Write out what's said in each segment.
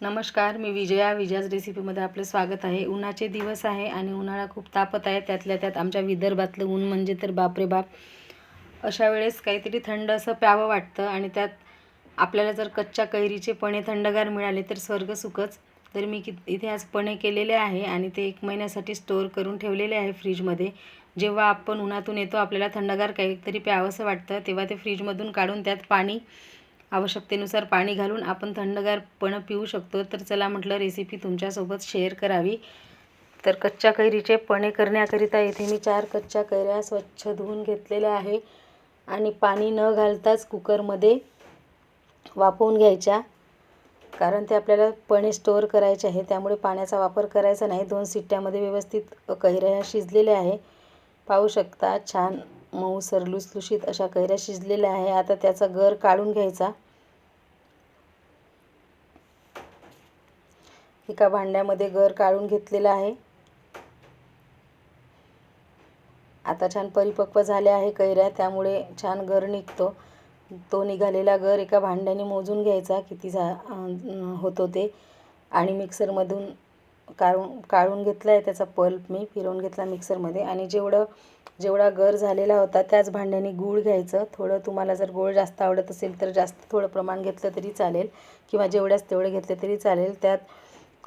नमस्कार मी विजया विजयाज रेसिपीमध्ये आपलं स्वागत आहे. उन्हाचे दिवस आहे आणि उन्हाळा खूप तापत आहे. त्यातल्या त्यात आमच्या विदर्भातलं ऊन म्हणजे तर बापरे बाप. अशा वेळेस काहीतरी थंड असं प्यावं वाटतं आणि त्यात आपल्याला जर कच्च्या कैरीचे पणे थंडगार मिळाले तर स्वर्ग सुखच. तर मी कि इथे आज पणे केलेले आहे आणि ते एक महिन्यासाठी स्टोअर करून ठेवलेले आहे फ्रीजमध्ये. जेव्हा आपण उन्हातून येतो आपल्याला थंडगार काहीतरी प्यावंसं वाटतं तेव्हा ते फ्रीजमधून काढून त्यात पाणी आवश्यकतेनुसार पाणी घालून आपण थंडगारपणं पिऊ शकतो. तर चला म्हटलं रेसिपी तुमच्यासोबत शेअर करावी. तर कच्च्या कैरीचे पणे करण्याकरिता इथे मी चार कच्च्या कैऱ्या स्वच्छ धुवून घेतलेल्या आहे. आणि पाणी न घालताच कुकरमध्ये वाफवून घ्यायच्या. कारण ते आपल्याला पणे स्टोअर करायचे आहे. त्यामुळे पाण्याचा वापर करायचा नाही. दोन सिट्ट्यामध्ये व्यवस्थित कैऱ्या शिजलेल्या आहे. पाहू शकता छान मऊसर लुसलुशीत अशा कैऱ्या शिजलेल्या आहे. आता त्याचा गर काढून घ्यायचा. एका भांड्यामध्ये गर काढून घेतलेला आहे. आता छान परिपक्व झाल्या आहे कैऱ्या. त्यामुळे छान गर निघतो. तो निघालेला गर एका भांड्याने मोजून घ्यायचा. किती झा होतो ते. आणि मिक्सरमधून काढून काढून घेतला आहे त्याचा पल्प मी फिरवून घेतला मिक्सरमध्ये आणि जेवढं जेवढा गर झालेला होता त्याच भांड्याने गूळ घ्यायचं. थोडं तुम्हाला जर गोळ जास्त आवडत असेल तर जास्त थोडं प्रमाण घेतलं तरी चालेल. किंवा जेवढ्याच तेवढं घेतलं तरी चालेल. त्यात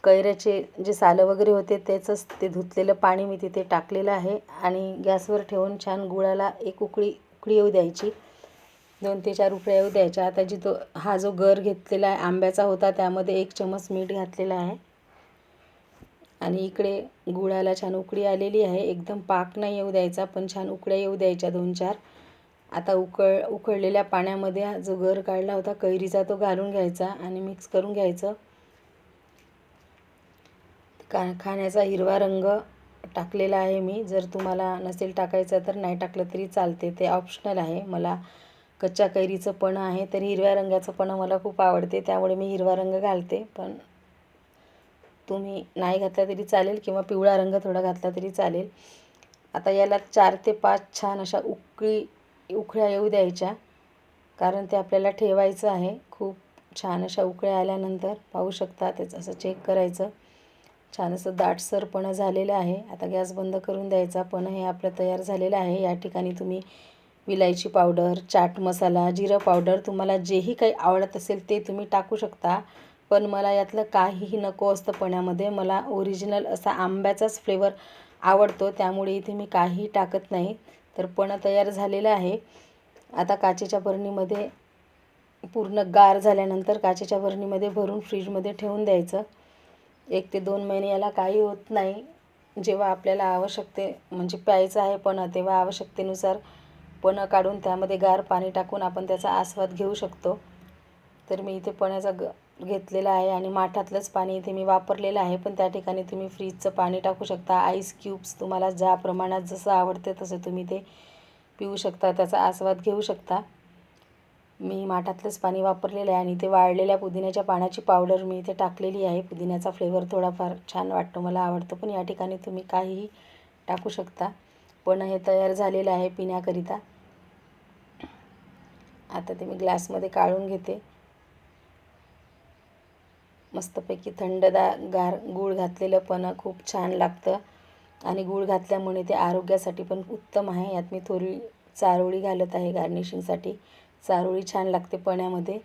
कैऱ्याचे जे सालं वगैरे होते त्याचंच ते धुतलेलं पाणी मी तिथे टाकलेलं आहे. आणि गॅसवर ठेवून छान गुळाला एक उकळी उकळी येऊ द्यायची. दोन ते चार उकळ्या येऊ द्यायच्या. आता जी तो हा जो गर घेतलेला आहे आंब्याचा होता त्यामध्ये एक चमच मीठ घातलेला आहे. आणि इकडे गुळाला छान उकळी आलेली आहे. एकदम पाक नाही येऊ द्यायचा पण छान उकळ्या येऊ द्यायच्या दोन चार. आता उकळ उकळलेल्या पाण्यामध्ये जो गर काढला होता कैरीचा तो घालून घ्यायचा आणि मिक्स करून घ्यायचं. का खाण्याचा हिरवा रंग टाकलेला आहे मी. जर तुम्हाला नसेल टाकायचा तर नाही टाकलं तरी चालते. ते ऑप्शनल आहे. मला कच्च्या कैरीचं पण आहे तर हिरव्या रंगाचं पण मला खूप आवडते. त्यामुळे मी हिरवा रंग घालते पण तुम्ही नाही घातला तरी चालेल किंवा पिवळा रंग थोडा घातला तरी चालेल. आता याला चार ते पाच छान अशा उकळी उकळ्या येऊ द्यायच्या. कारण ते आपल्याला ठेवायचं आहे. खूप छान अशा उकळ्या आल्यानंतर पाहू शकता त्याचं असं चेक करायचं. छान असं दाटसरपणं झालेलं आहे. आता गॅस बंद करून द्यायचा. पण हे आपलं तयार झालेलं आहे. या ठिकाणी तुम्ही विलायची पावडर चाट मसाला जिरं पावडर तुम्हाला जेही काही आवडत असेल ते तुम्ही टाकू शकता. पण मला यातलं काहीही नको असतं पण्यामध्ये. मला ओरिजिनल असा आंब्याचाच फ्लेवर आवडतो त्यामुळे इथे मी काहीही टाकत नाही. तर पणं तयार झालेलं आहे. आता काचेच्या बरणीमध्ये पूर्ण गार झाल्यानंतर काचेच्या बरणीमध्ये भरून फ्रीजमध्ये ठेवून द्यायचं. एक ते दोन महिने याला काही होत नाही. जेव्हा आपल्याला आवश्यकते म्हणजे प्यायचं आहे पण तेव्हा आवश्यकतेनुसार पणं काढून त्यामध्ये गार पाणी टाकून आपण त्याचा आस्वाद घेऊ शकतो. तर मी इथे पण्याचा ग घेतलेलं आहे आणि माठातलंच पाणी इथे मी वापरलेलं आहे. पण त्या ठिकाणी तुम्ही फ्रीजचं पाणी टाकू शकता. आईस क्यूब्स तुम्हाला ज्या प्रमाणात जसं आवडते तसं तुम्ही ते पिऊ शकता. त्याचा आस्वाद घेऊ शकता. मी माठातलंच पाणी वापरलेलं आहे आणि ते वाळलेल्या पुदिन्याच्या पाण्याची पावडर मी इथे टाकलेली आहे. पुदिन्याचा फ्लेवर थोडाफार छान वाटतो मला आवडतो. पण या ठिकाणी तुम्ही काहीही टाकू शकता. पण हे तयार झालेलं आहे पिण्याकरिता. आता ते मी ग्लासमध्ये काढून घेते. मस्तपैकी थंडदा गार गूळ घातलेलं पण खूप छान लागतं. आणि गूळ घातल्यामुळे ते आरोग्यासाठी पण उत्तम आहे. यात मी थोडी चारोळी घालत आहे गार्निशिंगसाठी चारोळी छान लागते पण्यामध्ये.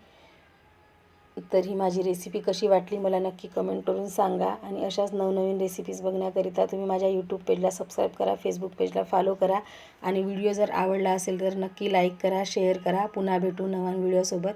तर ही माझी रेसिपी कशी वाटली मला नक्की कमेंट करून सांगा. आणि अशाच नवनवीन रेसिपीज बघण्याकरिता तुम्ही माझ्या यूट्यूब पेजला सबस्क्राईब करा फेसबुक पेजला फॉलो करा. आणि व्हिडिओ जर आवडला असेल तर नक्की लाईक करा शेअर करा. पुन्हा भेटू नवीन व्हिडिओसोबत